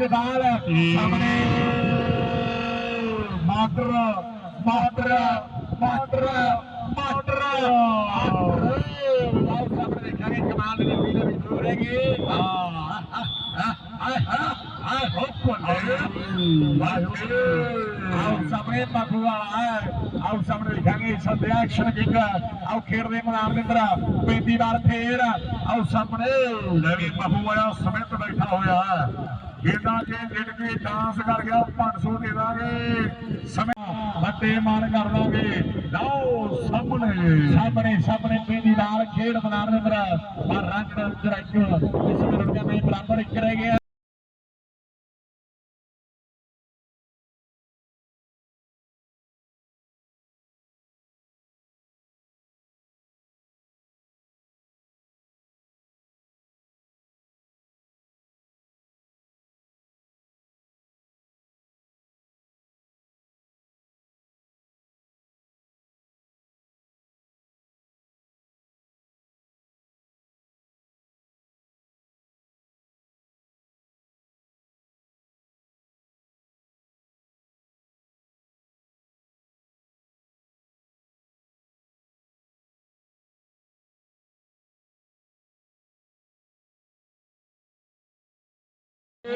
ਦੇ ਬਾਲ ਸਾਹਮਣੇ। ਮਾਟਰ ਮਾਟਰ ਮਾਟਰ ਮਾਟਰ ਆਓ ਸਾਹਮਣੇ ਦੇਖਾਂਗੇ, ਕਮਾਲ ਦੀ ਵੀ ਵੀ ਜ਼ਰੂਰ ਸਾਹਮਣੇ ਬਾਬੂ ਵਾਲਾ ਸਾਹਮਣੇ ਦੇਖਾਂਗੇ ਸੰਧਿਆ ਐਕਸ਼ਨ ਕਿੰਗ ਆਓ ਖੇਡਦੇ ਮੈਦਾਨ ਦੇ ਅੰਦਰ ਪੈਂਦੀ ਵਾਰ ਫੇਰ। ਆਓ ਸਾਹਮਣੇ, ਲੈ ਵੀ ਬਾਬੂ ਵਾਲਾ ਸਮੇਤ ਬੈਠਾ ਹੋਇਆ। ਗੇਂਦਾਂ ਕੇ ਜਿੱਤ ਕੇ ਡਾਂਸ ਕਰ ਗਿਆ 500 ਦੇ ਦਾਂਗੇ ਸਮੇਂ ਵੱਡੇ ਮਾਨ ਕਰ ਦਾਂਗੇ ਲਓ ਸਾਹਮਣੇ। ਸਾਹਮਣੇ ਸਾਹਮਣੇ ਪੈਂਦੀ ਵਾਰ ਖੇਡ ਮੈਦਾਨ ਦੇ ਅੰਦਰ ਪਰ ਰੰਗ ਜਰਾਇਕ ਇਸ ਮਿੰਟ ਦੇ ਬਰਾਬਰ ਇੱਕ ਰਹਿ ਗਿਆ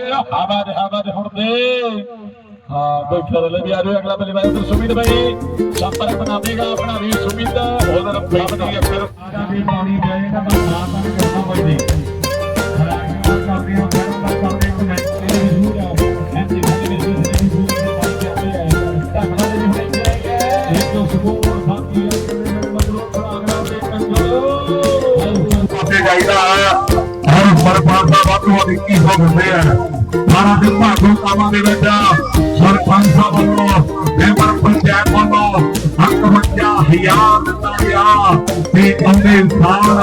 ਹਵਾ ਦੇ ਹਵਾ ਦੇ ਹੁਣ ਦੇ। ਹਾਂ, ਬੈਠਾ ਵੀ ਆ ਰਿਹਾ ਅਗਲਾ ਬੱਲੇ ਬਾਈ ਉਧਰ ਸੁਮਿਤ ਬਾਈ। ਸੰਪਰ ਬਣਾਵੇਗਾ ਆਪਣਾ ਵੀ ਸੁਮਿਤ। ਉਧਰ ਬਣਾਵੇਗਾ ਫਿਰ। ਆਗਾ ਵੀ ਪਾਣੀ ਜਾਏਗਾ ਬਸ ਤੋਂ ਵੱਧ 2100 ਹੁੰਦੇ ਆ ਸਾਰਾ ਦਿਨ ਭਾਗੋ ਕਾਮਾਂ ਦੇ ਵਿੱਚ ਸਰਪੰਚ ਸਾਹਿਬ ਵੱਲੋਂ, ਮੈਂਬਰ ਪੰਚਾਇਤ ਵੱਲੋਂ ਹੱਕ ਬੱਚਾ ਹਿਆਰ ਦਿੱਤਾ ਗਿਆ ਤੇ ਅੰਦੇ ਸਾਲ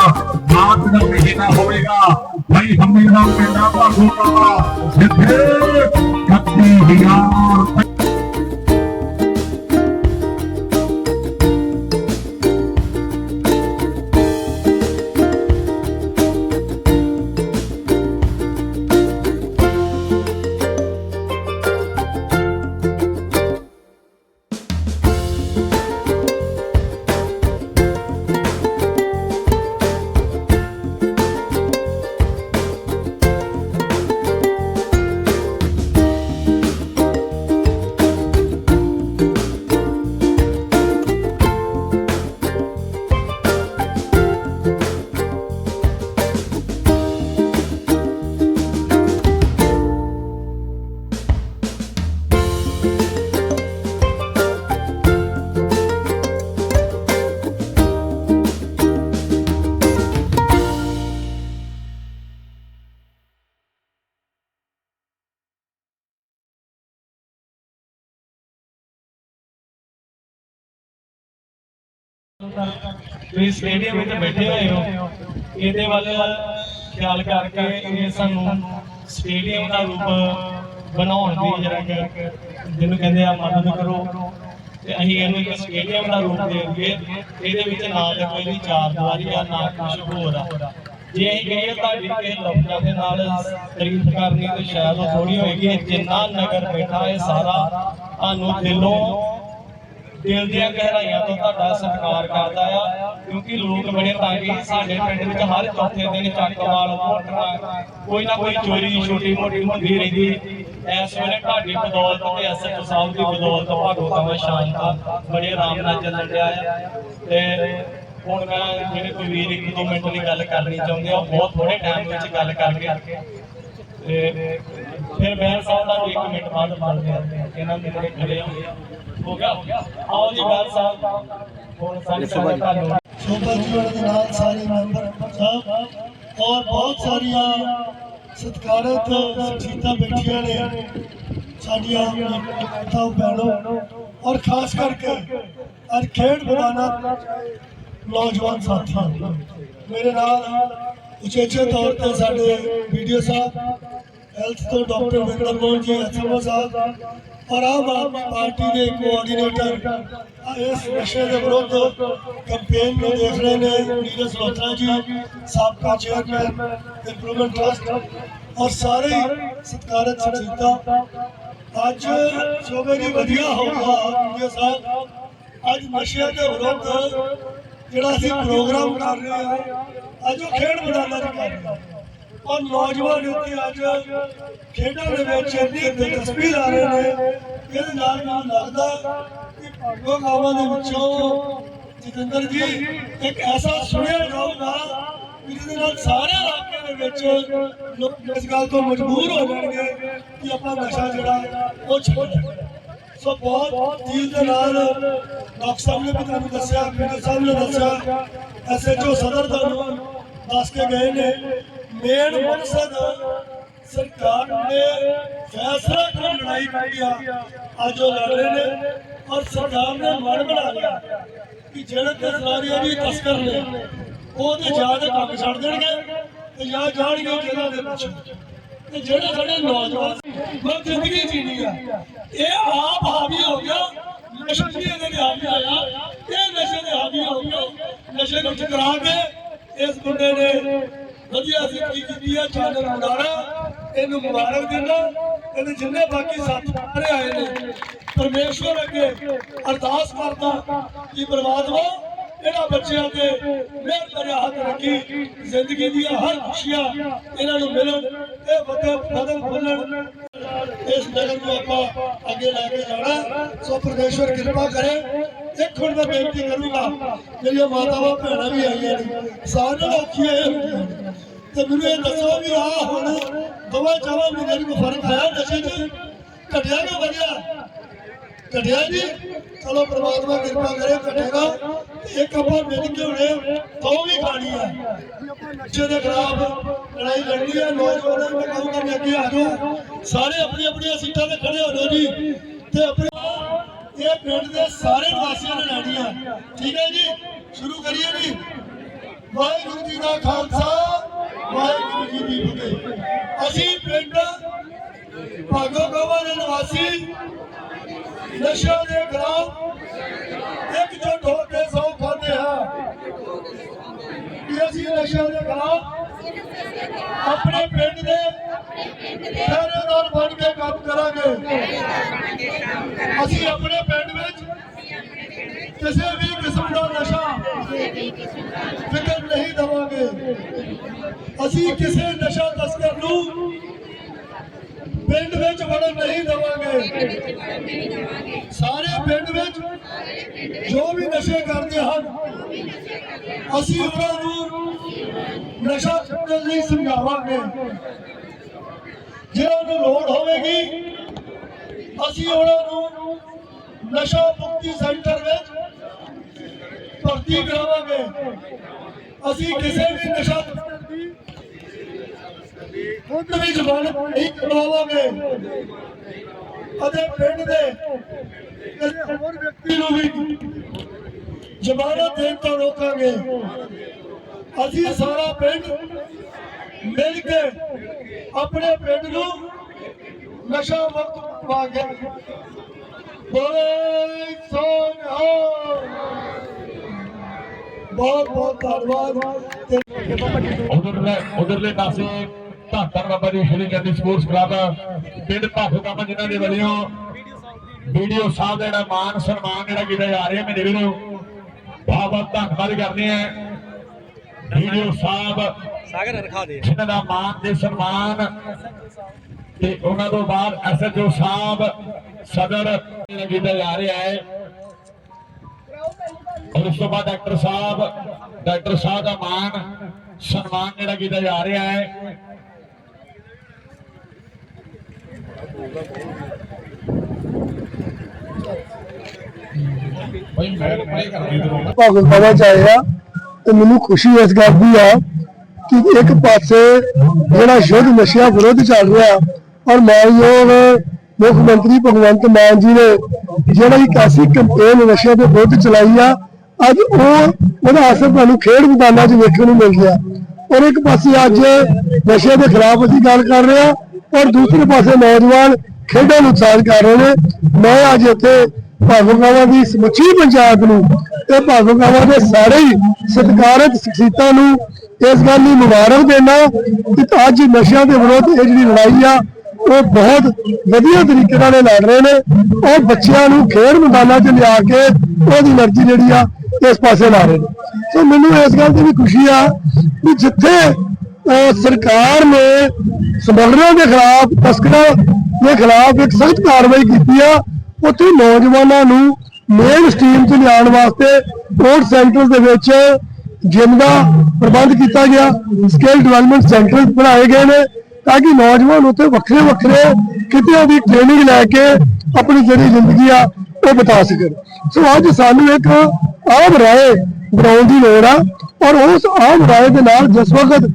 ਮਾਰਚ ਦਾ ਮਹੀਨਾ ਹੋਵੇਗਾ। ਭਾਈ ਹਮੇਸ਼ਾ ਪਿੰਡਾਂ ਭਾਗੋ ਕਾਮਾ ਜਿੱਥੇ ਕੱਤੀ ਹਿਆਰ ਤੁਸੀਂ ਸਟੇਡੀਅਮ ਵਿੱਚ ਬੈਠੇ ਹੋਏ ਹੋ। ਇਹਦੇ ਵੱਲ ਖਿਆਲ ਕਰਕੇ ਇਹ ਸਾਨੂੰ ਸਟੇਡੀਅਮ ਦਾ ਰੂਪ ਬਣਾਉਣ ਦੀ ਜਰਾ ਜਿਹਨੂੰ ਕਹਿੰਦੇ ਆ ਮਦਦ ਕਰੋ। ਤੇ ਅਸੀਂ ਇਹਨੂੰ ਇੱਕ ਸਟੇਡੀਅਮ ਦਾ ਰੂਪ ਦੇਵਾਂਗੇ। ਇਹਦੇ ਵਿੱਚ ਨਾ ਤਾਂ ਕੋਈ ਚਾਰ ਦੀਵਾਰੀ ਆ, ਨਾ ਕੁਝ ਹੋਰ ਆ। ਜੇ ਅਸੀਂ ਕਹੀਏ ਤੁਹਾਡੀ ਕਿਸੇ ਲਫ਼ਜ਼ਾਂ ਦੇ ਨਾਲ ਤਾਰੀਫ ਕਰਨੀ ਤੇ ਸ਼ਾਇਦ ਉਹ ਥੋੜੀ ਹੋਏਗੀ। ਜਿੰਨਾ ਨਗਰ ਬੈਠਾ ਹੈ ਸਾਰਾ ਤੁਹਾਨੂੰ ਦਿਲੋਂ ਦਿਲ ਦੀਆਂ ਗਹਿਰਾਈਆਂ ਤੋਂ ਤੁਹਾਡਾ ਸਤਿਕਾਰ ਕਰਦਾ ਆ, ਕਿਉਂਕਿ ਲੋਕ ਬੜੇ ਤੰਗ ਸੀ ਸਾਡੇ ਪਿੰਡ ਵਿੱਚ ਹਰ ਚੌਥੇ ਦਿਨ ਚੱਕਵਾਲ ਮੋਟਰਾਂ, ਕੋਈ ਨਾ ਕੋਈ ਚੋਰੀ, ਛੋਟੀ ਮੋਟੀ ਹੁੰਦੀ ਰਹਿੰਦੀ ਇਸ ਵੇਲੇ ਤੁਹਾਡੀ ਬਦੌਲਤ ਤੇ ਐਸਐਚਓ ਸਾਹਿਬ ਦੀ ਬਦੌਲਤ ਭਾਗੋ ਕਮਾ ਸ਼ਾਂਤ ਬੜੇ ਆਰਾਮ ਨਾਲ ਚੱਲਣ ਡਿਆ ਆ। ਤੇ ਹੁਣ ਮੈਂ ਜਿਹੜੇ ਕੋਈ ਵੀਰ ਇੱਕ ਦੋ ਮਿੰਟ ਲਈ ਗੱਲ ਕਰਨੀ ਚਾਹੁੰਦੇ ਆ ਬਹੁਤ ਥੋੜੇ ਟਾਈਮ ਵਿੱਚ ਗੱਲ ਕਰਕੇ। ਤੇ ਫਿਰ ਬਹਿਰ ਸਾਹਿਬ ਦਾ ਵੀ ਇੱਕ ਮਿੰਟ ਬਾਅਦ ਬੋਲਦੇ ਆ ਇਹਨਾਂ ਦੇ ਜਿਹੜੇ ਖੜੇ ਆ ਹੋ ਗਿਆ ਹੋ ਗਿਆ ਆਓ ਜੀ ਬਹਿਰ ਸਾਹਿਬ ਹੁਣ ਸਾਡੇ ਤੁਹਾਨੂੰ ਸ਼ੋਭਾ ਜੀ ਹੋਰਾਂ ਦੇ ਨਾਲ ਸਾਰੇ ਮੈਂਬਰ ਸਾਹਿਬ ਔਰ ਬਹੁਤ ਸਾਰੀਆਂ ਸਤਿਕਾਰਤ ਸ਼ਖਸੀਅਤਾਂ ਬੈਠੀਆਂ ਨੇ ਸਾਡੀਆਂ ਮਾਤਾ ਭੈਣੋ ਔਰ ਖਾਸ ਕਰਕੇ ਅਰ ਖੇਡ ਮੈਦਾਨਾਂ ਨੌਜਵਾਨ ਸਾਥੀ ਮੇਰੇ ਨਾਲ ਉਚੇਚੇ ਤੌਰ ਤੇ ਸਾਡੇ ਵੀਡੀਓ ਸਾਹਿਬ ਹੈਲਥ ਤੋਂ ਡਾਕਟਰ ਵਿਕਰਮ ਮੋਹਨ ਜੀ ਐਸਐਮਓ ਸਾਹਿਬ ਔਰ ਆਮ ਆਦਮੀ ਪਾਰਟੀ ਦੇ ਕੋਆਰਡੀਨੇਟਰ ਇਸ ਨਸ਼ੇ ਦੇ ਵਿਰੁੱਧ ਕੈਂਪੇਨ ਨੂੰ ਦੇਖ ਰਹੇ ਨੇ ਨੀਰਜ ਮਲਹੋਤਰਾ ਜੀ, ਸਾਬਕਾ ਚੇਅਰਮੈਨ ਇੰਪਰੂਵਮੈਂਟ ਟਰਸਟ ਔਰ ਸਾਰੇ ਹੀ ਸਤਿਕਾਰਤ ਅੱਜ ਜੋ ਮੇਰੀ ਵਧੀਆ ਹੋਊਗਾ ਜੀ ਸਾਹਿਬ, ਅੱਜ ਨਸ਼ਿਆਂ ਦੇ ਵਿਰੁੱਧ ਜਿਹੜਾ ਅਸੀਂ ਪ੍ਰੋਗਰਾਮ ਕਰ ਰਹੇ ਹਾਂ, ਅੱਜ ਉਹ ਖੇਡ ਮੈਦਾਨਾਂ 'ਚ ਕਰ ਰਹੇ ਹਾਂ। ਔਰ ਨੌਜਵਾਨ ਇੱਥੇ ਅੱਜ ਖੇਡਾਂ ਦੇ ਵਿੱਚ ਇੰਨੀ ਦਿਲਚਸਪੀ ਲਾ ਰਹੇ ਨੇ, ਇਹਦੇ ਨਾਲ ਮੈਨੂੰ ਲੱਗਦਾ ਕਿ ਭਾਗੋ ਗਾਵਾਂ ਦੇ ਵਿੱਚੋਂ ਜਤਿੰਦਰ ਜੀ, ਇੱਕ ਐਸਾ ਸੁਣਿਆ ਜਾਊਗਾ ਜਿਹਦੇ ਨਾਲ ਸਾਰੇ ਇਲਾਕੇ ਦੇ ਵਿੱਚ ਲੋਕ ਇਸ ਗੱਲ ਤੋਂ ਮਜਬੂਰ ਹੋ ਜਾਣਗੇ ਕਿ ਆਪਾਂ ਨਸ਼ਾ ਜਿਹੜਾ, ਉਹ ਛੱਡੀਏ ਸੋ ਬਹੁਤ ਦਿਲ ਦੇ ਨਾਲ ਡਾਕਟਰ ਸਾਹਿਬ ਨੇ ਵੀ ਤੁਹਾਨੂੰ ਦੱਸਿਆ ਪੀਟਰ ਸਾਹਿਬ ਨੇ ਦੱਸਿਆ, ਐਸਐਚਓ ਸਦਰ ਤੁਹਾਨੂੰ ਦੱਸ ਕੇ ਗਏ ਨੇ। ਮੇਨ ਮਕਸਦ ਸਰਕਾਰ ਨੇ ਫੈਸਲਾ ਕਰ ਲੜਾਈ ਕੀਤੀ ਆ। ਅੱਜ ਉਹ ਲੜ ਰਹੇ ਨੇ ਔਰ ਸਰਕਾਰ ਨੇ ਮਨ ਬਣਾ ਲਿਆ ਕਿ ਜਿਹੜੇ ਤਸਲਾਰੀਆਂ ਵੀ ਤਸਕਰ ਨੇ, ਉਹਦੇ ਜਾ ਕੇ ਕੰਮ ਛੱਡ ਦੇਣਗੇ ਤੇ ਜਾਂ ਜਾਣਗੇ ਜਿਹਨਾਂ ਦੇ ਪਿੱਛੇ। ਤੇ ਜਿਹੜੇ ਸਾਡੇ ਨੌਜਵਾਨ ਮੈਂ ਜ਼ਿੰਦਗੀ ਜੀਣੀ ਆ। ਇਹ ਆਪ ਹਾਵੀ ਹੋ ਗਿਆ, ਨਸ਼ੇ ਦੀ ਇਹਦੇ ਹਾਵੀ ਆਇਆ ਇਹ ਨਸ਼ੇ ਦੇ ਹਾਵੀ ਹੋ ਗਿਆ, ਨਸ਼ੇ ਨੂੰ ਠਕਰਾ ਕੇ ਇਸ ਮੁੰਡੇ ਨੇ ਵਧੀਆ ਜ਼ਿੰਦਗੀ ਕੀਤੀ ਆ ਚਾਨਣ ਮੁੰਡਾਰਾ ਇਹਨੂੰ ਮੁਬਾਰਕ ਦਿੰਦਾ, ਇਹਦੇ ਜਿੰਨੇ ਬਾਕੀ ਸੱਤ ਮਾਰੇ ਆਏ ਨੇ, ਪਰਮੇਸ਼ਵਰ ਅੱਗੇ ਅਰਦਾਸ ਕਰਦਾ ਕਿ ਪ੍ਰਮਾਤਮਾ ਇਹਨਾਂ ਬੱਚਿਆਂ ਤੇ ਮਿਹਰ ਕਰਿਆ ਹੱਥ ਰੱਖੀ, ਜ਼ਿੰਦਗੀ ਦੀਆਂ ਹਰ ਖੁਸ਼ੀਆਂ ਇਹਨਾਂ ਨੂੰ ਮਿਲਣ ਤੇ ਵਧੇ ਬਦਲ ਫੁੱਲਣ ਇਸ ਨਗਰ ਨੂੰ ਆਪਾਂ ਅੱਗੇ ਲੈ ਕੇ ਜਾਣਾ, ਸੋ ਪਰਮੇਸ਼ਵਰ ਕਿਰਪਾ ਕਰੇ। ਇੱਕ ਹੁਣ ਬੇਨਤੀ ਕਰੂੰਗਾ ਮੇਰੀਆਂ ਮਾਤਾਵਾਂ ਭੈਣਾਂ ਵੀ ਆਈਆਂ ਨੇ, ਸਾਰਿਆਂ ਔਖੀਆਂ ਇਹ। ਤੇ ਮੈਨੂੰ ਇਹ ਦੱਸੋ ਵੀ ਆ ਹੁਣ ਦੋਵਾਂ ਚਾਵਾਂ ਮਹੀਨੇ ਨੂੰ ਫ਼ਰਕ ਆਇਆ ਨਸ਼ੇ 'ਚ? ਘਟਿਆ ਕਿ ਵਧਿਆ? ਘਟਿਆ ਜੀ। ਚਲੋ ਪ੍ਰਮਾਤਮਾ ਕਿਰਪਾ ਕਰੇ, ਘਟੇਗਾ। ਇੱਕ ਆਪਾਂ ਮਿਲ ਕੇ ਹੁਣੇ ਤੋਂ ਵੀ ਖਾਣੀ ਆ ਨਸ਼ੇ ਦੇ ਖਿਲਾਫ ਲੜਾਈ ਲੜਨੀ ਹੈ, ਨੌਜਵਾਨਾਂ ਨੂੰ ਮੈਂ ਕਹੂੰਗਾ ਅੱਗੇ ਆ ਜਾਓ। ਸਾਰੇ ਆਪਣੀ ਆਪਣੀਆਂ ਸੀਟਾਂ ਤੇ ਖੜੇ ਹੋ ਜਾਓ ਜੀ। ਤੇ ਆਪਣੇ ਇਹ ਪਿੰਡ ਦੇ ਸਾਰੇ ਨਿਵਾਸੀਆਂ ਨੇ ਲੈਣੀ ਠੀਕ ਹੈ ਜੀ? ਸ਼ੁਰੂ ਕਰੀਏ ਜੀ। ਵਾਹਿਗੁਰੂ ਜੀ ਦਾ ਖਾਲਸਾ, ਵਾਹਿਗੁਰੂ ਜੀ ਦੀ ਫਤਿਹ। ਅਸੀਂ ਪਿੰਡ ਭਾਗੋ ਗਵਾ ਦੇ ਨਿਵਾਸੀ ਨਸ਼ਾ ਦੇ ਖਿਲਾਫ ਇਕਜੁੱਟ ਹੋ ਕੇ ਸੌ ਖਾਂਦੇ ਹਾਂ। ਕਿ ਅਸੀਂ ਦੇ ਖਿਲਾਫ? ਆਪਣੇ ਪਿੰਡ ਦੇ ਪਹਿਰੇਦਾਰ ਬਣ ਕੇ ਕੰਮ ਕਰਾਂਗੇ। ਅਸੀਂ ਆਪਣੇ ਪਿੰਡ ਵਿੱਚ ਕਿਸੇ ਵੀ ਕਿਸਮ ਦਾ ਨਸ਼ਾ ਫਿਕਰ ਨਹੀਂ ਦਵਾਂਗੇ। ਅਸੀਂ ਕਿਸੇ ਨਸ਼ਾ ਤਸਕਰ ਨੂੰ ਪਿੰਡ ਵਿੱਚ ਵੜਨ ਨਹੀਂ ਦਵਾਂਗੇ। ਸਾਰੇ ਪਿੰਡ ਵਿੱਚ ਜੋ ਵੀ ਨਸ਼ੇ ਕਰਦੇ ਹਨ, ਅਸੀਂ ਉਹਨਾਂ ਨੂੰ ਨਸ਼ਾ ਛੱਡਣ ਲਈ ਸਮਝਾਵਾਂਗੇ। ਜਿਹਨਾਂ ਨੂੰ ਲੋੜ ਹੋਵੇਗੀ, ਅਸੀਂ ਉਹਨਾਂ ਨੂੰ ਨਸ਼ਾ ਮੁਕਤੀ ਸੈਂਟਰ ਵਿੱਚ ਭਰਤੀ ਕਰਾਵਾਂਗੇ। ਅਸੀਂ ਕਿਸੇ ਵੀ ਨਸ਼ਾ ਤਸਕਰ ਦੀ ਖੁਦ ਵੀ ਜ਼ਮਾਨਤ ਨਹੀਂ ਕਰਵਾਵਾਂਗੇ। ਅਤੇ ਪਿੰਡ ਦੇ ਹੋਰ ਵਿਅਕਤੀ ਨੂੰ ਵੀ ਜ਼ਮਾਨਤ ਦੇਣ ਤੋਂ ਰੋਕਾਂਗੇ। ਅਸੀਂ ਸਾਰਾ ਪਿੰਡ ਮਿਲ ਕੇ ਆਪਣੇ ਪਿੰਡ ਨੂੰ ਨਸ਼ਾ ਮੁਕਤ ਬਣਾਵਾਂਗੇ ਬੋਲੇ ਸੋਨਿਹਾਲ ਬਹੁਤ ਬਹੁਤ ਧੰਨਵਾਦ। ਤੇ ਉਧਰਲੇ ਉਧਰਲੇ ਪਾਸੇ ਧਾਤਰ ਬਾਬਾ ਜੀ ਸ਼੍ਰੀ ਗੰਦੀ ਸਪੋਰਟਸ ਕਲੱਬ ਪਿੰਡ ਭਾਫੂਕਾਮਾ ਜਿਨ੍ਹਾਂ ਦੇ ਵੱਲੋਂ ਵੀਡੀਓ ਸਾਹਿਬ ਦਾ ਜਿਹੜਾ ਮਾਨ ਸਨਮਾਨ ਜਿਹੜਾ ਕੀਤਾ ਜਾ ਰਿਹਾ ਮੇਰੇ ਵੀਰੋ ਬਹੁਤ ਬਹੁਤ ਧੰਨਵਾਦ ਕਰਦੇ ਆ ਵੀਡੀਓ ਸਾਹਿਬ ਸਾਗਰ ਰਖਾ ਦੇ। ਜਿਨ੍ਹਾਂ ਦਾ ਮਾਨ ਤੇ ਸਨਮਾਨ ਤੇ ਉਹਨਾਂ ਤੋਂ ਬਾਅਦ ਐਸਐਚਓ ਸਾਹਿਬ ਸਦਰ ਜਿਹੜਾ ਕੀਤਾ ਜਾ ਰਿਹਾ ਹੈ। ਔਰ ਉਸ ਤੋਂ ਬਾਅਦ ਡਾਕਟਰ ਸਾਹਿਬ ਡਾਕਟਰ ਸਾਹਿਬ ਦਾ ਮਾਨ ਸਨਮਾਨ ਜਿਹੜਾ ਕੀਤਾ ਜਾ ਰਿਹਾ ਹੈ। ਭਾਈ ਚ ਆਏ ਤੇ ਮੈਨੂੰ ਖੁਸ਼ੀ ਇਸ ਗੱਲ ਦੀ ਆ ਕਿ ਇੱਕ ਪਾਸੇ ਜਿਹੜਾ ਯੁੱਧ ਨਸ਼ਿਆਂ ਵਿਰੁੱਧ ਚੱਲ ਰਿਹਾ ਔਰ ਮਾਨਯੋਗ ਮੁੱਖ ਮੰਤਰੀ ਭਗਵੰਤ ਮਾਨ ਜੀ ਨੇ ਜਿਹੜਾ ਇੱਕ ਐਸੀ ਕੈਂਪੇਨ ਨਸ਼ਿਆਂ ਦੇ ਵਿਰੁੱਧ ਚਲਾਈ ਆ, ਅੱਜ ਉਹ ਉਹਦਾ ਅਸਰ ਤੁਹਾਨੂੰ ਖੇਡ ਮੈਦਾਨਾਂ 'ਚ ਵੇਖਣ ਨੂੰ ਮਿਲ ਗਿਆ ਔਰ ਇੱਕ ਪਾਸੇ ਅੱਜ ਨਸ਼ੇ ਦੇ ਖਿਲਾਫ ਅਸੀਂ ਗੱਲ ਕਰ ਰਹੇ ਹਾਂ ਔਰ ਦੂਸਰੇ ਪਾਸੇ ਨੌਜਵਾਨ ਖੇਡਾਂ ਨੂੰ ਉਤਸ਼ਾਹਤ ਕਰ ਰਹੇ ਨੇ। ਮੈਂ ਅੱਜ ਇੱਥੇ ਭਾਗੋਗਾਵਾ ਦੀ ਸਮੁੱਚੀ ਪੰਚਾਇਤ ਨੂੰ ਤੇ ਭਾਗੋਗਾਵਾ ਦੇ ਸਾਰੇ ਹੀ ਸਤਿਕਾਰਤ ਸ਼ਖਸੀਤਾਂ ਨੂੰ ਇਸ ਗੱਲ ਲਈ ਮੁਬਾਰਕ ਦੇਣਾ ਕਿ ਅੱਜ ਨਸ਼ਿਆਂ ਦੇ ਵਿਰੋਧ ਇਹ ਜਿਹੜੀ ਲੜਾਈ ਆ, ਉਹ ਬਹੁਤ ਵਧੀਆ ਤਰੀਕੇ ਨਾਲ ਲੜ ਰਹੇ ਨੇ। ਉਹ ਬੱਚਿਆਂ ਨੂੰ ਖੇਡ ਮੈਦਾਨਾਂ 'ਚ ਲਿਆ ਕੇ ਉਹਦੀ એનર્ਜੀ ਜਿਹੜੀ ਆ, ਇਸ ਪਾਸੇ ਲਾ ਰਹੇ ਨੇ। ਸੋ ਮੈਨੂੰ ਇਸ ਗੱਲ ਦੀ ਵੀ ਖੁਸ਼ੀ ਆ ਕਿ ਜਿੱਥੇ ਸਰਕਾਰ ਨੇ ਸਮਗਲਰਾਂ ਦੇ ਖਿਲਾਫ, ਤਸਕਰਾਂ ਦੇ ਖਿਲਾਫ ਇੱਕ ਸਖਤ ਕਾਰਵਾਈ ਕੀਤੀ ਆ। ਉੱਥੇ ਨੌਜਵਾਨਾਂ ਨੂੰ ਮੇਨ ਸਟ੍ਰੀਮ 'ਚ ਲਿਆਉਣ ਵਾਸਤੇ ਸਪੋਰਟ ਸੈਂਟਰ ਦੇ ਵਿੱਚ ਜਿਮ ਦਾ ਪ੍ਰਬੰਧ ਕੀਤਾ ਗਿਆ। ਸਕਿੱਲ ਡਿਵੈਲਪਮੈਂਟ ਸੈਂਟਰ ਬਣਾਏ ਗਏ ਨੇ ਤਾਂ ਕਿ ਨੌਜਵਾਨ ਉੱਥੇ ਵੱਖਰੇ ਵੱਖਰੇ ਕਿਤੇ ਦੀ ਟ੍ਰੇਨਿੰਗ ਲੈ ਕੇ ਆਪਣੀ ਜਿਹੜੀ ਜ਼ਿੰਦਗੀ ਆ, ਉਹ ਬਿਤਾ ਸਕਣ। ਸੋ ਅੱਜ ਸਾਨੂੰ ਇੱਕ ਆਮ ਰਾਏ ਬਣਾਉਣ ਦੀ ਲੋੜ ਆ। ਔਰ ਉਸ ਆਮ ਰਾਏ ਦੇ ਨਾਲ ਜਿਸ ਵਕਤ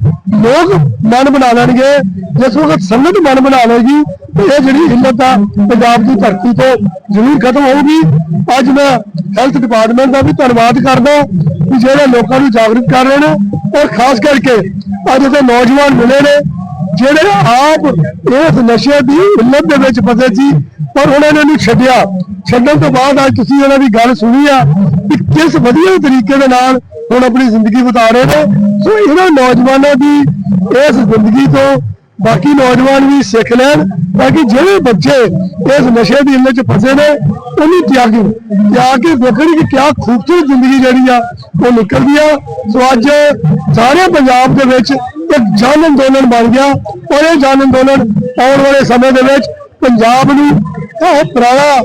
ਲੋਕ ਮਨ ਬਣਾ ਲੈਣਗੇ, ਜਿਸ ਵਕਤ ਸੰਗਤ ਮਨ ਬਣਾ ਲਏਗੀ ਇਹ ਜਿਹੜੀ ਹਿੱਲਤ ਆ, ਪੰਜਾਬ ਦੀ ਧਰਤੀ ਤੋਂ ਜ਼ਰੂਰ ਖਤਮ ਹੋਊਗੀ। ਅੱਜ ਮੈਂ ਹੈਲਥ ਡਿਪਾਰਟਮੈਂਟ ਦਾ ਵੀ ਧੰਨਵਾਦ ਕਰਦਾ ਕਿ ਜਿਹੜੇ ਲੋਕਾਂ ਨੂੰ ਜਾਗਰੂਕ ਕਰ ਰਹੇ ਨੇ। ਔਰ ਖਾਸ ਕਰਕੇ ਅੱਜ ਦੇ ਨੌਜਵਾਨ ਮਿਲੇ ਨੇ, ਜਿਹੜੇ ਆਪ ਇਸ ਨਸ਼ੇ ਦੀ ਇੱਲਤ ਦੇ ਵਿੱਚ ਫਸੇ ਸੀ, ਪਰ ਉਹਨਾਂ ਨੇ ਇਹਨੂੰ ਛੱਡਿਆ। ਛੱਡਣ ਤੋਂ ਬਾਅਦ ਅੱਜ ਤੁਸੀਂ ਉਹਨਾਂ ਦੀ ਗੱਲ ਸੁਣੀ ਆ ਕਿ ਕਿਸ ਵਧੀਆ ਤਰੀਕੇ ਦੇ ਨਾਲ ਹੁਣ ਆਪਣੀ ਜ਼ਿੰਦਗੀ ਬਿਤਾ ਰਹੇ ਨੇ, ਸੋ ਇਹਨਾਂ ਨੌਜਵਾਨਾਂ ਦੀ ਇਸ ਜ਼ਿੰਦਗੀ ਤੋਂ ਬਾਕੀ ਨੌਜਵਾਨ ਵੀ ਸਿੱਖ ਲੈਣ, ਤਾਂ ਕਿ ਜਿਹੜੇ ਬੱਚੇ ਇਸ ਨਸ਼ੇ ਦੀ ਇੱਲਤ 'ਚ ਫਸੇ ਨੇ, ਉਹਨੂੰ ਤਿਆਗਣ ਤਿਆਗ ਕੇ ਦੇਖਣ ਕਿ ਕਿਆ ਖੂਬਸੂਰਤ ਜ਼ਿੰਦਗੀ ਜਿਹੜੀ ਆ, ਉਹ ਨਿਕਲਦੀ ਆ। ਸੋ ਅੱਜ ਸਾਰੇ ਪੰਜਾਬ ਦੇ ਵਿੱਚ ਇੱਕ ਜਨ ਅੰਦੋਲਨ ਬਣ ਗਿਆ। ਔਰ ਇਹ ਜਨ ਅੰਦੋਲਨ ਆਉਣ ਵਾਲੇ ਸਮੇਂ ਦੇ ਵਿੱਚ ਪੰਜਾਬ ਨੂੰ ਉਹ ਪੁਰਾਣਾ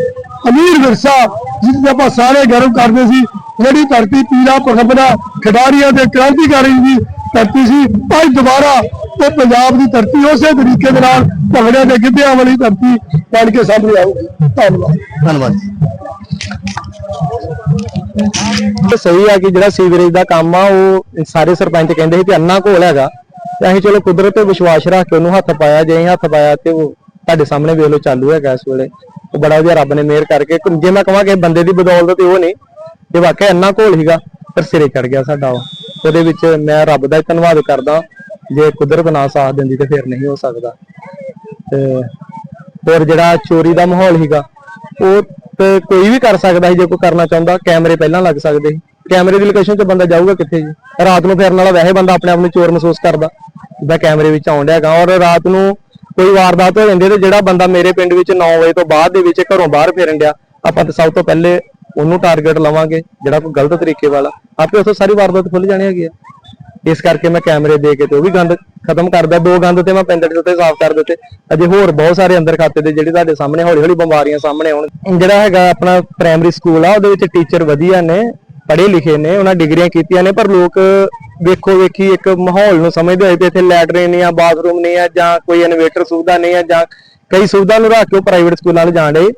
ਅਮੀਰ ਵਿਰਸਾ, ਜਿਸ ਤੇ ਆਪਾਂ ਸਾਰੇ ਗਰਵ ਕਰਦੇ ਸੀ, ਜਿਹੜੀ ਧਰਤੀ ਪੀਰਾ ਪਖਬਰਾ ਖਿਡਾਰੀਆਂ ਦੇ ਕ੍ਰਾਂਤੀਕਾਰੀ ਦੀ ਧਰਤੀ ਸੀ ਅੱਜ ਦੁਬਾਰਾ ਉਹ ਪੰਜਾਬ ਦੀ ਧਰਤੀ ਉਸੇ ਤਰੀਕੇ ਦੇ ਨਾਲ ਭੰਗੜਿਆਂ ਦੇ ਗਿੱਧਿਆਂ ਵਾਲੀ ਧਰਤੀ ਬਣ ਕੇ ਸਾਹਮਣੇ ਆਊਗੀ। ਧੰਨਵਾਦ। ਧੰਨਵਾਦ ਸਹੀ ਆ ਕਿ ਜਿਹੜਾ ਸੀਵਰੇਜ ਦਾ ਕੰਮ ਆ, ਉਹ ਸਾਰੇ ਸਰਪੰਚ ਕਹਿੰਦੇ ਸੀ ਕਿ ਅੰਨਾ ਕੋਲ ਹੈਗਾ, ਤੇ ਅਸੀਂ ਚਲੋ ਕੁਦਰਤ ਤੇ ਵਿਸ਼ਵਾਸ ਰੱਖ ਕੇ ਉਹਨੂੰ ਹੱਥ ਪਾਇਆ, ਜੇ ਅਸੀਂ ਹੱਥ ਪਾਇਆ ਤੇ ਉਹ ਤੁਹਾਡੇ ਸਾਹਮਣੇ ਵੇਖ ਲਓ, ਚਾਲੂ ਹੈਗਾ ਇਸ ਵੇਲੇ। ਉਹ ਬੜਾ ਵਧੀਆ ਰੱਬ ਨੇ ਮਿਹਰ ਕਰਕੇ ਜੇ ਮੈਂ ਕਹਾਂ ਕਿ ਬੰਦੇ ਦੀ ਬਦੌਲਤ ਤੇ ਉਹ ਨਹੀਂ, ਜੇ ਵਾਕਿਆ ਇੰਨਾ ਘੋਲ ਸੀਗਾ ਪਰ ਸਿਰੇ ਚੜ ਗਿਆ ਸਾਡਾ ਉਹ। ਉਹਦੇ ਵਿੱਚ ਮੈਂ ਰੱਬ ਦਾ ਹੀ ਧੰਨਵਾਦ ਕਰਦਾ, ਜੇ ਕੁਦਰਤ ਨਾ ਸਾਥ ਦਿੰਦੀ ਤੇ ਫਿਰ ਨਹੀਂ ਹੋ ਸਕਦਾ। ਤੇ ਹੋਰ ਜਿਹੜਾ ਚੋਰੀ ਦਾ ਮਾਹੌਲ ਸੀਗਾ, ਉਹ ਤੇ ਕੋਈ ਵੀ ਕਰ ਸਕਦਾ ਸੀ, ਜੇ ਕੋਈ ਕਰਨਾ ਚਾਹੁੰਦਾ, ਕੈਮਰੇ ਪਹਿਲਾਂ ਲੱਗ ਸਕਦੇ ਸੀ। ਕੈਮਰੇ ਦੀ ਲੋਕੇਸ਼ਨ 'ਚ ਬੰਦਾ ਜਾਊਗਾ ਕਿੱਥੇ ਜੀ? ਰਾਤ ਨੂੰ ਫਿਰਨ ਵਾਲਾ ਵੈਸੇ ਬੰਦਾ ਆਪਣੇ ਆਪ ਨੂੰ ਚੋਰ ਮਹਿਸੂਸ ਕਰਦਾ ਜਿੱਦਾਂ ਕੈਮਰੇ ਵਿੱਚ ਆਉਣ ਡਿਆ ਹੈਗਾ ਔਰ ਰਾਤ ਨੂੰ ਕੋਈ ਵਾਰਦਾਤ ਹੋ ਜਾਂਦੀ ਤੇ ਜਿਹੜਾ ਬੰਦਾ ਮੇਰੇ ਪਿੰਡ ਵਿੱਚ 9 ਵਜੇ ਤੋਂ ਬਾਅਦ ਦੇ ਵਿੱਚ ਘਰੋਂ ਬਾਹਰ ਫਿਰਨ ਡਿਆ, ਆਪਾਂ ਤਾਂ ਸਭ ਤੋਂ ਪਹਿਲੇ ਉਹਨੂੰ ਟਾਰਗੇਟ ਲਵਾਂਗੇ, ਜਿਹੜਾ ਕੋਈ ਗਲਤ ਤਰੀਕੇ ਵਾਲਾ। ਆਪੇ ਉੱਥੋਂ ਸਾਰੀ ਵਾਰਦਾਤ ਖੁੱਲ ਜਾਣੀ ਹੈਗੀ ਆ ਇਸ ਕਰਕੇ ਮੈਂ ਕੈਮਰੇ ਦੇ ਕੇ ਤੇ ਉਹ ਵੀ ਗੰਦ ਖਤਮ ਕਰਦਾ, ਦੋ ਗੰਦ ਤੇ ਮੈਂ ਪਿੰਡ ਦੇ ਉੱਤੇ ਸਾਫ਼ ਕਰ ਦਿੱਤੇ। ਅਜੇ ਹੋਰ ਬਹੁਤ ਸਾਰੇ ਅੰਦਰ ਖਾਤੇ ਦੇ ਜਿਹੜੇ ਤੁਹਾਡੇ ਸਾਹਮਣੇ ਹੌਲੀ ਹੌਲੀ ਬਿਮਾਰੀਆਂ ਸਾਹਮਣੇ ਆਉਣ। ਜਿਹੜਾ ਹੈਗਾ ਆਪਣਾ ਪ੍ਰਾਇਮਰੀ ਸਕੂਲ ਆ, ਉਹਦੇ ਵਿੱਚ ਟੀਚਰ ਵਧੀਆ ਨੇ। ਪੜ੍ਹੇ ਲਿਖੇ ਨੇ, ਉਹਨਾਂ ਡਿਗਰੀਆਂ ਕੀਤੀਆਂ ਨੇ, ਪਰ ਲੋਕ ਵੇਖੋ ਵੇਖੀ ਇੱਕ ਮਾਹੌਲ ਨੂੰ ਸਮਝਦੇ ਹੋਏ ਤੇ ਇੱਥੇ ਲੈਟਰਿਨ ਨਹੀਂ ਆ, ਬਾਥਰੂਮ ਨਹੀਂ ਆ, ਜਾਂ ਕੋਈ ਇਨਵੇਟਰ ਸੁਵਿਧਾ ਨਹੀਂ ਆ, ਜਾਂ ਕਈ ਸੁਵਿਧਾ ਨੂੰ ਰੱਖ ਕੇ ਉਹ ਪ੍ਰਾਈਵੇਟ ਸਕੂਲਾਂ ਵੱਲ ਜਾਣ ਡਏ।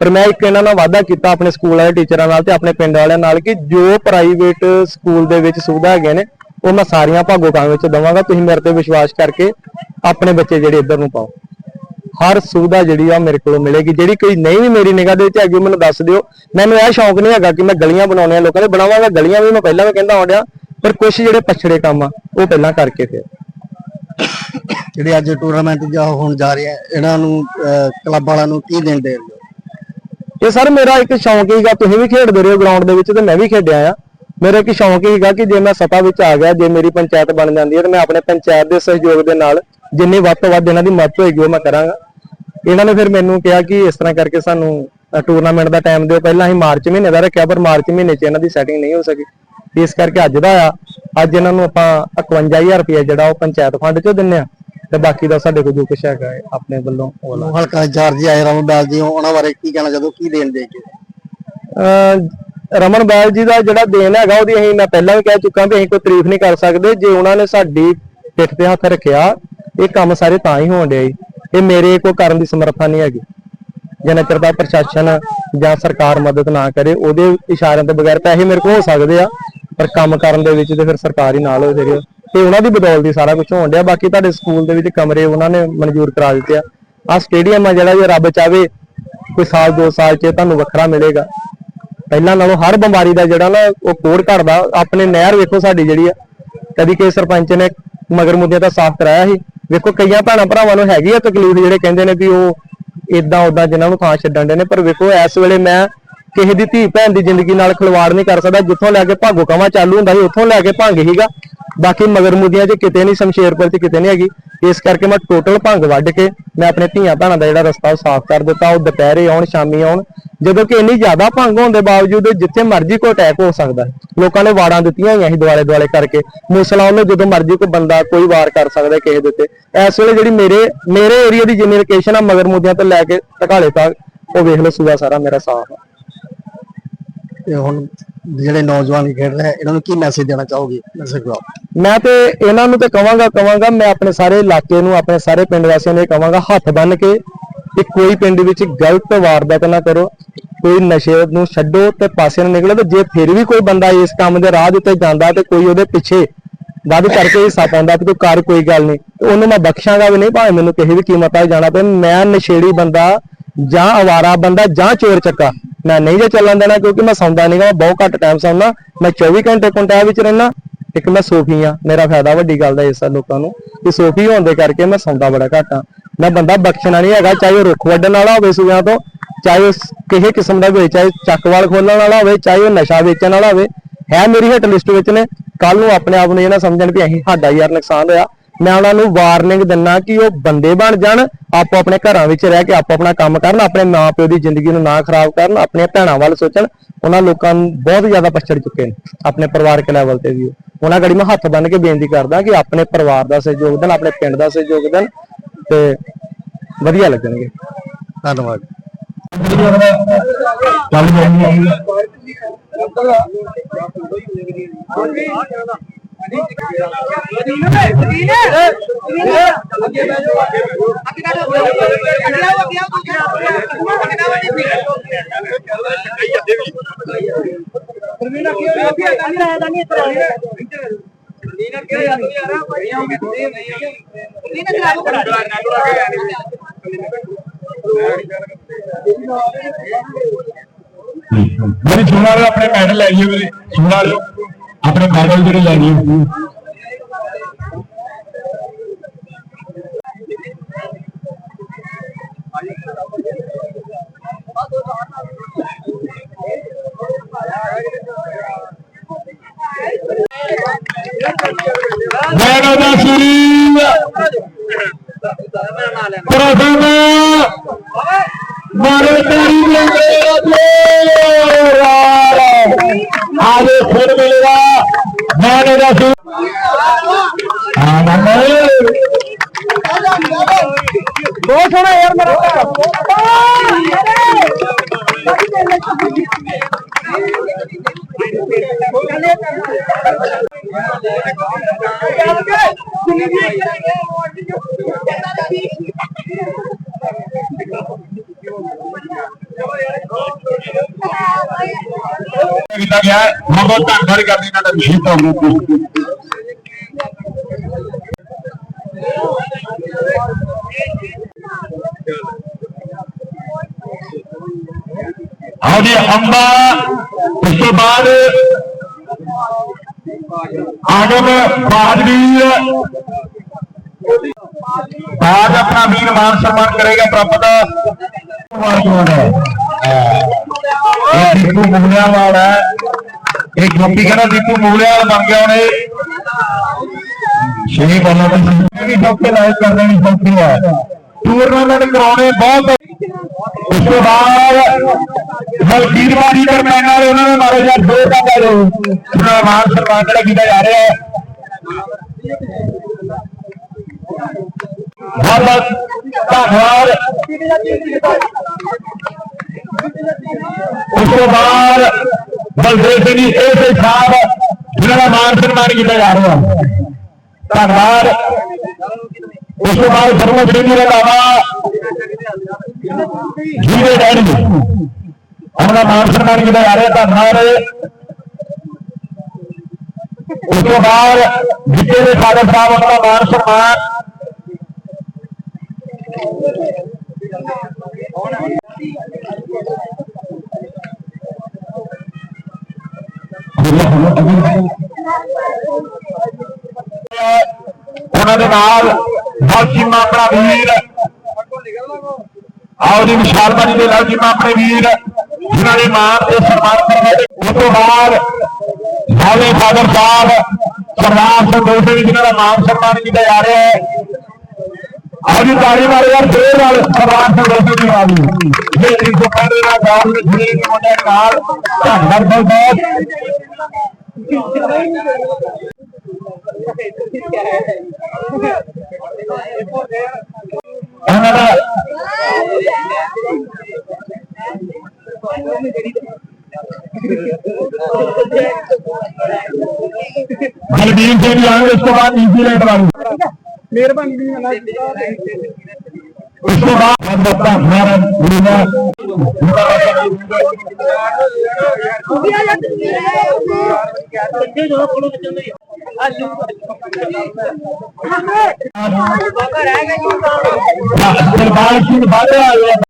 ਪਰ ਮੈਂ ਇੱਕ ਇਹਨਾਂ ਨਾਲ ਵਾਅਦਾ ਕੀਤਾ ਆਪਣੇ ਸਕੂਲ ਵਾਲੇ ਟੀਚਰਾਂ ਨਾਲ ਤੇ ਆਪਣੇ ਪਿੰਡ ਵਾਲਿਆਂ ਨਾਲ ਕਿ ਜੋ ਪ੍ਰਾਈਵੇਟ ਸਕੂਲ ਦੇ ਵਿੱਚ ਸੁਵਿਧਾ ਹੈਗੀਆਂ ਨੇ, ਉਹ ਮੈਂ ਸਾਰੀਆਂ ਭਾਗੋ ਕੰਮ ਵਿੱਚ ਦਵਾਂਗਾ। ਤੁਸੀਂ ਮੇਰੇ ਤੇ ਵਿਸ਼ਵਾਸ ਕਰਕੇ ਆਪਣੇ ਬੱਚੇ ਜਿਹੜੇ ਇੱਧਰ ਨੂੰ ਪਾਓ। ਹਰ ਸੁਵਿਧਾ ਜਿਹੜੀ ਆ ਮੇਰੇ ਕੋਲੋਂ ਮਿਲੇਗੀ ਜਿਹੜੀ ਕੋਈ ਨਹੀਂ ਵੀ ਮੇਰੀ ਨਿਗਾਹ ਦੇ ਵਿੱਚ ਹੈਗੀ ਮੈਨੂੰ ਦੱਸ ਦਿਓ। ਮੈਨੂੰ ਇਹ ਸ਼ੌਂਕ ਨਹੀਂ ਹੈਗਾ ਕਿ ਮੈਂ ਗਲੀਆਂ ਬਣਾਉਣੀਆਂ ਲੋਕਾਂ ਦੇ ਬਣਾਵਾਂਗਾ ਗਲੀਆਂ ਵੀ ਮੈਂ ਪਹਿਲਾਂ ਵੀ ਕਹਿੰਦਾ ਆਉਂਦਿਆ ਪਰ ਕੁਝ ਜਿਹੜੇ ਪਛੜੇ ਕੰਮ ਆ ਉਹ ਪਹਿਲਾਂ ਕਰਕੇ ਫਿਰ। ਜਿਹੜੇ ਅੱਜ ਟੂਰਨਾਮੈਂਟ ਜਾ ਹੋਣ ਜਾ ਰਹੇ ਆ ਇਹਨਾਂ ਨੂੰ ਕਲੱਬ ਵਾਲਿਆਂ ਨੂੰ ਕੀ ਦੇਣ ਦੇ ਇਹ ਸਰ ਮੇਰਾ ਇੱਕ ਸ਼ੌਂਕ ਹੀਗਾ ਤੁਸੀਂ ਵੀ ਖੇਡਦੇ ਰਹੇ ਹੋ ਗਰਾਊਂਡ ਦੇ ਵਿੱਚ ਤੇ ਮੈਂ ਵੀ ਖੇਡਿਆ ਆ। ਮੇਰਾ ਇੱਕ ਸ਼ੌਂਕ ਹੀਗਾ ਕਿ ਜੇ ਮੈਂ ਸਤਾ ਵਿੱਚ ਆ ਗਿਆ ਜੇ ਮੇਰੀ ਪੰਚਾਇਤ ਬਣ ਜਾਂਦੀ ਹੈ ਤੇ ਮੈਂ ਆਪਣੇ ਪੰਚਾਇਤ ਦੇ ਸਹਿਯੋਗ ਦੇ ਨਾਲ ਜਿੰਨੀ ਵੱਧ ਤੋਂ ਵੱਧ ਇਹਨਾਂ ਦੀ ਮਦਦ ਹੋਏਗੀ ਉਹ ਮੈਂ ਕਰਾਂਗਾ। ਇਹਨਾਂ ਨੇ ਫਿਰ ਮੈਨੂੰ ਕਿਹਾ ਕਿ ਇਸ ਤਰ੍ਹਾਂ ਕਰਕੇ ਸਾਨੂੰ ਟੂਰਨਾਮੈਂਟ ਦਾ ਟਾਈਮ ਦਿਓ। ਪਹਿਲਾਂ ਅਸੀਂ ਮਾਰਚ ਮਹੀਨੇ ਦਾ ਰੱਖਿਆ ਪਰ ਮਾਰਚ ਮਹੀਨੇ 'ਚ ਇਹਨਾਂ ਦੀ ਸੈਟਿੰਗ ਨਹੀਂ ਹੋ ਸਕੀ। ਇਸ ਕਰਕੇ ਅੱਜ ਦਾ ਆ। ਅੱਜ ਇਹਨਾਂ ਨੂੰ ਆਪਾਂ 51000 ਰੁਪਏ ਜਿਹੜਾ ਉਹ ਪੰਚਾਇਤ ਫੰਡ 'ਚੋਂ ਦਿੰਨੇ ਆ। ਤੇ ਬਾਕੀ ਦਾ ਸਾਡੇ ਕੋਲ ਜੋ ਕੁਛ ਹੈਗਾ ਹੈ ਆਪਣੇ ਵੱਲੋਂ ਉਹ ਹਲਕਾ ਇੰਚਾਰਜ ਆਏ ਰਾਮ ਬੈਲ ਜੀ ਉਹਨਾਂ ਬਾਰੇ ਕੀ ਕਹਿਣਾ ਚਾਹੋ ਕੀ ਦੇਣ ਦੇ ਕੇ? ਰਮਨ ਬੈਲ ਜੀ ਦਾ ਜਿਹੜਾ ਦੇਣ ਹੈਗਾ ਉਹਦੀ ਅਸੀਂ ਮੈਂ ਪਹਿਲਾਂ ਵੀ ਕਹਿ ਚੁੱਕਾ ਵੀ ਅਸੀਂ ਕੋਈ ਤਾਰੀਫ ਨਹੀਂ ਕਰ ਸਕਦੇ। ਜੇ ਉਹਨਾਂ ਨੇ ਸਾਡੀ ਪਿੱਠ ਤੇ ਹੱਥ ਰੱਖਿਆ ਇਹ ਕੰਮ ਸਾਰੇ ਤਾਂ ਹੀ ਹੋਣ ਡਿਆ ਜੀ। ਇਹ ਮੇਰੇ ਕੋ ਕਰਨ ਦੀ ਸਮਰੱਥਾ ਨਹੀਂ ਹੈਗੀ। ਜਿੰਨਾ ਚਿਰ ਦਾ ਪ੍ਰਸ਼ਾਸਨ ਜਾਂ ਸਰਕਾਰ ਮਦਦ ਨਾ ਕਰੇ, ਉਹਦੇ ਇਸ਼ਾਰਿਆਂ ਤੋਂ ਬਗੈਰ ਪੈਸੇ ਮੇਰੇ ਕੋਲ ਹੋ ਸਕਦੇ ਆ, ਪਰ ਕੰਮ ਕਰਨ ਦੇ ਵਿੱਚ ਤੇ ਫਿਰ ਸਰਕਾਰ ਹੀ ਨਾਲ ਹੋ ਜਾਏਗੀ ਤੇ ਉਹਨਾਂ ਦੀ ਬਦੌਲਤ ਸਾਰਾ ਕੁਝ ਹੋਣ ਡਿਆ। ਬਾਕੀ ਤੁਹਾਡੇ ਸਕੂਲ ਦੇ ਵਿੱਚ ਕਮਰੇ ਉਹਨਾਂ ਨੇ ਮਨਜ਼ੂਰ ਕਰਾ ਦਿੱਤੇ ਆ। ਆ ਸਟੇਡੀਅਮ ਆ ਜਿਹੜਾ ਜੇ ਰੱਬ ਚਾਵੇ ਕੋਈ ਸਾਲ, ਦੋ ਸਾਲ ਚ ਤੁਹਾਨੂੰ ਵੱਖਰਾ ਮਿਲੇਗਾ। ਪਹਿਲਾਂ ਨਾਲੋਂ ਹਰ ਬਿਮਾਰੀ ਦਾ ਜਿਹੜਾ ਨਾ, ਉਹ ਕੋੜ ਘਟਦਾ। ਆਪਣੇ ਨਹਿਰ ਵੇਖੋ ਸਾਡੀ ਜਿਹੜੀ ਆ। ਕਦੀ ਕਿਸੇ ਸਰਪੰਚ ਨੇ ਮਗਰ ਮੁੱਦਿਆਂ ਦਾ ਸਾਫ਼ ਕਰਾਇਆ ਸੀ। ਵੇਖੋ, ਕਈਆਂ ਭੈਣਾਂ ਭਰਾਵਾਂ ਨੂੰ ਹੈਗੀ ਆ ਤਕਲੀਫ ਜਿਹੜੇ ਕਹਿੰਦੇ ਨੇ ਵੀ ਉਹ ਇਦਾਂ ਉਦਾਂ ਜਿਨ੍ਹਾਂ ਨੂੰ ਥਾਂ ਛੱਡਣ ਦੇ ਨੇ, ਪਰ ਵੇਖੋ, ਇਸ ਵੇਲੇ ਮੈਂ ਕਿਸੇ ਦੀ ਧੀ ਭੈਣ ਦੀ ਜ਼ਿੰਦਗੀ ਨਾਲ ਖਿਲਵਾੜ ਨਹੀਂ ਕਰ ਸਕਦਾ, ਜਿੱਥੋਂ ਲੈ ਕੇ ਭਾਗੋ ਕਵਾਂ ਚਾਲੂ ਹੁੰਦਾ ਸੀ, ਉੱਥੋਂ ਲੈ ਕੇ ਭੰਗ ਹੀਗਾ ਬਾਕੀ ਮਗਰਮੁਦੀਆਂ 'ਚ ਕਿਤੇ ਨਹੀਂ, ਸ਼ਮਸ਼ੇਰਪੁਰ 'ਚ ਕਿਤੇ ਨਹੀਂ ਹੈਗੀ, ਇਸ ਕਰਕੇ ਮੈਂ ਟੋਟਲ ਭੰਗ ਵੱਢ ਕੇ ਮੈਂ ਆਪਣੇ ਧੀਆਂ ਭੈਣਾਂ ਦਾ ਜਿਹੜਾ ਰਸਤਾ ਸਾਫ਼ ਕਰ ਦਿੱਤਾ, ਉਹ ਦੁਪਹਿਰੇ ਆਉਣ, ਸ਼ਾਮੀ ਆਉਣ ਜਦੋਂ ਕਿ ਇੰਨੀ ਜ਼ਿਆਦਾ ਭੰਗ ਹੋਣ ਦੇ ਬਾਵਜੂਦ ਜਿੱਥੇ ਮਰਜ਼ੀ ਕੋਈ ਅਟੈਕ ਹੋ ਸਕਦਾ। ਲੋਕਾਂ ਨੇ ਵਾੜਾਂ ਦਿੱਤੀਆਂ ਹੋਈਆਂ ਸੀ ਦੁਆਲੇ ਦੁਆਲੇ ਕਰਕੇ। ਮੂਸਲਾ ਉਹਨੇ ਜਦੋਂ ਮਰਜ਼ੀ ਕੋਈ ਬੰਦਾ ਕੋਈ ਵਾਰ ਕਰ ਸਕਦਾ ਕਿਸੇ ਦੇ ਉੱਤੇ। ਇਸ ਵੇਲੇ ਜਿਹੜੀ ਮੇਰੇ ਮੇਰੇ ਏਰੀਆ ਦੀ ਜਿੰਨੀ ਲੋਕੇਸ਼ਨ ਆ ਮਗਰਮੁਦੀਆਂ ਤੋਂ ਲੈ ਕੇ ਢਕਾਲੇ ਤੱਕ ਉਹ ਵੇਖ ਲਓ ਸੂਆ ਸਾਰਾ ਮੇਰਾ ਸਾਫ਼ ਆ। ਤੇ ਹੁਣ ਜਿਹੜੇ ਨੌਜਵਾਨ ਖੇਡ ਰਹੇ ਇਹਨਾਂ ਨੂੰ ਕੀ ਮੈਸੇਜ ਦੇਣਾ ਚਾਹੋਗੇ? ਮੈਸੇਜ ਦਿਓ। ਮੈਂ ਤੇ ਇਹਨਾਂ ਨੂੰ ਤੇ ਕਵਾਂਗਾ ਕਵਾਂਗਾ ਮੈਂ ਆਪਣੇ ਸਾਰੇ ਇਲਾਕੇ ਨੂੰ ਆਪਣੇ ਸਾਰੇ ਪਿੰਡ ਵਾਸੀਆਂ ਨੂੰ ਇਹ ਕਵਾਂਗਾ ਹੱਥ ਬੰਨ ਕੇ ਕਿ ਕੋਈ ਪਿੰਡ ਵਿੱਚ ਗਲਤ ਵਾਰਦਾਤ ਨਾ ਕਰੋ, ਕੋਈ ਨਸ਼ੇ ਨੂੰ ਛੱਡੋ ਤੇ ਪਾਸੇ ਨੂੰ ਨਿਕਲੋ ਤੇ ਜੇ ਫਿਰ ਵੀ ਕੋਈ ਬੰਦਾ ਇਸ ਕੰਮ ਦੇ ਰਾਹ ਦੇ ਉੱਤੇ ਜਾਂਦਾ ਤੇ ਕੋਈ ਉਹਦੇ ਪਿੱਛੇ ਵੱਧ ਕਰਕੇ ਹਿੱਸਾ ਪਾਉਂਦਾ ਤੇ ਤੂੰ ਕਰ ਕੋਈ ਗੱਲ ਨਹੀਂ। ਤੇ ਉਹਨੂੰ ਮੈਂ ਬਖਸ਼ਾਂਗਾ ਵੀ ਨਹੀਂ, ਭਾਵੇਂ ਮੈਨੂੰ ਕਿਸੇ ਵੀ ਕੀਮਤ ਆ ਜਾਣਾ ਪਏ ਮੈਂ ਨਸ਼ੇੜੀ ਬੰਦਾ ਜਾਂ ਅਵਾਰਾ ਬੰਦਾ ਜਾਂ ਚੋਰ ਚੱਕਾ। ਮੈਂ ਨਹੀਂ ਜੇ ਚੱਲਣ ਦੇਣਾ ਕਿਉਂਕਿ ਮੈਂ ਸੌਂਦਾ ਨਹੀਂਗਾ ਮੈਂ ਬਹੁਤ ਘੱਟ ਟਾਈਮ ਸੌਂਦਾ, ਮੈਂ 24 ਘੰਟੇ ਕੰਟੈਕਟ ਵਿੱਚ ਰਹਿਣਾ ਇੱਕ ਮੈਂ ਸੋਫੀ ਆ ਮੇਰਾ ਫਾਇਦਾ ਵੱਡੀ ਗੱਲ ਦਾ ਇਸ ਆ ਲੋਕਾਂ ਨੂੰ ਕਿ ਸੋਫੀ ਹੋਣ ਦੇ ਕਰਕੇ ਮੈਂ ਸੌਂਦਾ ਬੜਾ ਘੱਟ ਆ ਮੈਂ ਬੰਦਾ ਬਖਸ਼ਣਾ ਨਹੀਂ ਹੈਗਾ, ਚਾਹੇ ਉਹ ਰੁੱਖ ਵੱਢਣ ਵਾਲਾ ਹੋਵੇ ਸੂਆਂ ਤੋਂ, ਚਾਹੇ ਉਹ ਕਿਸੇ ਕਿਸਮ ਦਾ ਵੀ ਹੋਵੇ ਚਾਹੇ ਚੱਕਵਾਲ ਖੋਲਣ ਵਾਲਾ ਹੋਵੇ, ਚਾਹੇ ਉਹ ਨਸ਼ਾ ਵੇਚਣ ਵਾਲਾ ਹੋਵੇ, ਹੈ ਮੇਰੀ ਹਿੱਟ ਲਿਸਟ ਵਿੱਚ ਨੇ। ਕੱਲ ਨੂੰ ਆਪਣੇ ਆਪ ਨੂੰ ਇਹ ਨਾ ਸਮਝਣ ਵੀ ਅਸੀਂ ਸਾਡਾ ਯਾਰ ਨੁਕਸਾਨ ਹੋਇਆ। ਮੈਂ ਉਹਨਾਂ ਨੂੰ ਵਾਰਨਿੰਗ ਦਿੰਨਾ ਕਿ ਉਹ ਬੰਦੇ ਬਣ ਜਾਣ, ਆਪੋ ਆਪਣੇ ਘਰਾਂ ਵਿੱਚ ਰਹਿ ਕੇ ਆਪੋ ਆਪਣਾ ਕੰਮ ਕਰਨ, ਆਪਣੇ ਮਾਂ ਪਿਓ ਦੀ ਜ਼ਿੰਦਗੀ ਨੂੰ ਨਾ ਖਰਾਬ ਕਰਨ, ਆਪਣੀਆਂ ਭੈਣਾਂ ਵੱਲ ਸੋਚਣ। ਉਹਨਾਂ ਲੋਕਾਂ ਨੂੰ ਬਹੁਤ ਜ਼ਿਆਦਾ ਪਛੜ ਚੁੱਕੇ ਨੇ, ਆਪਣੇ ਪਰਿਵਾਰਕ ਲੈਵਲ ਤੇ ਵੀ ਉਹਨਾਂ ਗੜੀ ਮੈਂ ਹੱਥ ਬੰਨ ਕੇ ਬੇਨਤੀ ਕਰਦਾ ਕਿ ਆਪਣੇ ਪਰਿਵਾਰ ਦਾ ਸਹਿਯੋਗ ਦੇਣ, ਆਪਣੇ ਪਿੰਡ ਦਾ ਸਹਿਯੋਗ ਦੇਣ। ਤੇ ਵਧੀਆ ਲੱਗਣਗੇ। ਧੰਨਵਾਦ। ਚੱਲ ਜਾਈਏ ਮੇਰੇ ਸੁਣ ਵਾਲੇ ਆਪਣੇ ਮੈਡਲ ਲੈ ਜਿਓ ਮੇਰੇ ਸੁਣ ਵਾਲੇ। ਆਪਣੇ ਮੈਡਲ ਜਿਹੜੇ ਲੈ ਜਿਓ ਮੈਡਲ ਦਾ ਸ਼ਰੀਰ ਪ੍ਰਥਮ ਮਾਰੇ ਤੇਰੀ ਲੰਗੇ ਆਗੇ ਫਿਰ ਮਿਲੇਗਾ ਮੈਡਲ ਦਾ ਸ਼ਰੀਰ ਬਹੁਤ ਸੋਹਣਾ ਯਾਰ ਮੇਰਾ ਕੀਤਾ ਗਿਆ। ਮੈਂ ਬਹੁਤ ਧੰਨਵਾਦ ਕਰਦੀ ਇਹਨਾਂ ਦਾ ਵਿਸ਼ੇਸ਼ ਤੌਰ ਤੇ ਆਓ ਜੀ ਅੰਬਾ। ਉਸ ਤੋਂ ਬਾਅਦ ਆਗਮ ਬਾਦਵੀਰ ਬਾਦ ਆਪਣਾ ਵੀਰ ਮਾਨ ਸਨਮਾਨ ਕਰੇਗਾ ਪ੍ਰਾਪਤ ਵਾਰਤਵਾਨ ਹੈ ਇਹ ਦੀਪੂ ਮੁਗਲਿਆਂ ਵਾਲਾ ਇਹ ਗੋਪੀ ਕਹਿੰਦਾ ਦੀਪੂ ਮੁਗਲਿਆਂ ਬਣ ਗਿਆ ਉਹਨੇ ਸ਼੍ਰੀ ਬਾਲਾ ਜੀ ਵੀ ਸੌਕੇ ਲਾਇਕ ਕਰ ਦੇਣੀ ਸੌਖੀ ਹੈ ਟੂਰਨਾਮੈਂਟ ਕਰਾਉਣੇ ਬਹੁਤ ਉਸ ਤੋਂ ਬਾਅਦ ਮਲਕੀਰ ਬਾਜੀ ਦਰਮਿਆਨ ਵਾਲੇ ਉਹਨਾਂ ਨੇ ਮਾਰੇ ਜਾਂ ਦੋ ਕਾਂਗਾ ਜੋ ਮਾਨ ਸਨਮਾਨ ਜਿਹੜਾ ਕੀਤਾ ਜਾ ਰਿਹਾ ਹੈ। ਬਹੁਤ ਬਹੁਤ ਧੰਨਵਾਦ। ਉਸ ਤੋਂ ਬਾਅਦ ਬਲਦੇਵ ਸਿੰਘ ਜੀ, ਇਹ ਸੇ ਸਾਹਿਬ, ਜਿਨ੍ਹਾਂ ਦਾ ਮਾਨ ਸਨਮਾਨ ਕੀਤਾ ਜਾ ਰਿਹਾ। ਹੈ ਧੰਨਵਾਦ। ਉਸ ਤੋਂ ਬਾਅਦ ਸਰਵ ਜੀ ਦਾ ਨਾਵਾ ਜੀ ਦੇ ਡੈਡੀ। ਉਹਨਾਂ ਦਾ ਮਾਨ ਸਨਮਾਨ ਕੀਤਾ ਜਾ ਰਿਹਾ, ਧੰਨਵਾਦ। ਉਸ ਤੋਂ ਬਾਅਦ ਜਿੱਤੇ ਦੇ ਫਾਦਰ ਸਾਹਿਬ, ਉਹਨਾਂ ਦਾ ਮਾਨ ਸਨਮਾਨ ਉਹਨਾਂ ਦੇ ਨਾਲ ਲਾਲਚੀਮਾ ਆਪਣਾ ਵੀਰ। ਆਓ ਜੀ, ਵਿਸ਼ਾਲ ਬਾਜੀ ਦੇ ਲਾਲਚੀਮਾ ਆਪਣੇ ਵੀਰ, ਜਿਨ੍ਹਾਂ ਦੇ ਮਾਨ ਤੇ ਸਨਮਾਨ ਕਰਦੇ ਉਸ ਤੋਂ ਬਾਅਦ ਹਾਲੇ ਫਾਦਰ ਸਾਹਿਬ, ਸਰਦਾਰ ਸੰਦੋਸ਼ ਜੀ, ਜਿਨ੍ਹਾਂ ਦਾ ਨਾਮ ਸਨਮਾਨ ਕੀਤਾ ਜਾ ਰਿਹਾ ਹੈ। ਆਓ ਜੀ ਤਾੜੀ ਮਾਰੋ ਯਾਰ ਫੇਰ ਨਾਲ ਸਰਦਾਰ ਸੰਦੋਸ਼ ਜੀ ਆ ਗਈ ਜੇ ਇਸ ਤੋਂ ਪਹਿਲੇ ਨਾਲ ਗਾਉਂ ਵਿੱਚ ਜਿਹੜੇ ਮੁੰਡੇ ਨਾਲ ਧੰਨਵਾਦ ਬਹੁਤ ਉਹਨਾਂ ਦਾ ਬਲਬੀਰ ਸਿੰਘ ਆਉਣਗੇ ਉਸ ਤੋਂ ਬਾਅਦ ਇੰਜੀਨੀਅਰ ਵਾਲੂ ਮਿਹਰਬਾਨੀ ਉਸ ਤੋਂ ਬਾਅਦ ਬੰਦਾ ਹਮਾਰਾ ਗੁਰੂਆ ਸਰਦਾਰ ਸਿੰਘ ਬਾਦਲ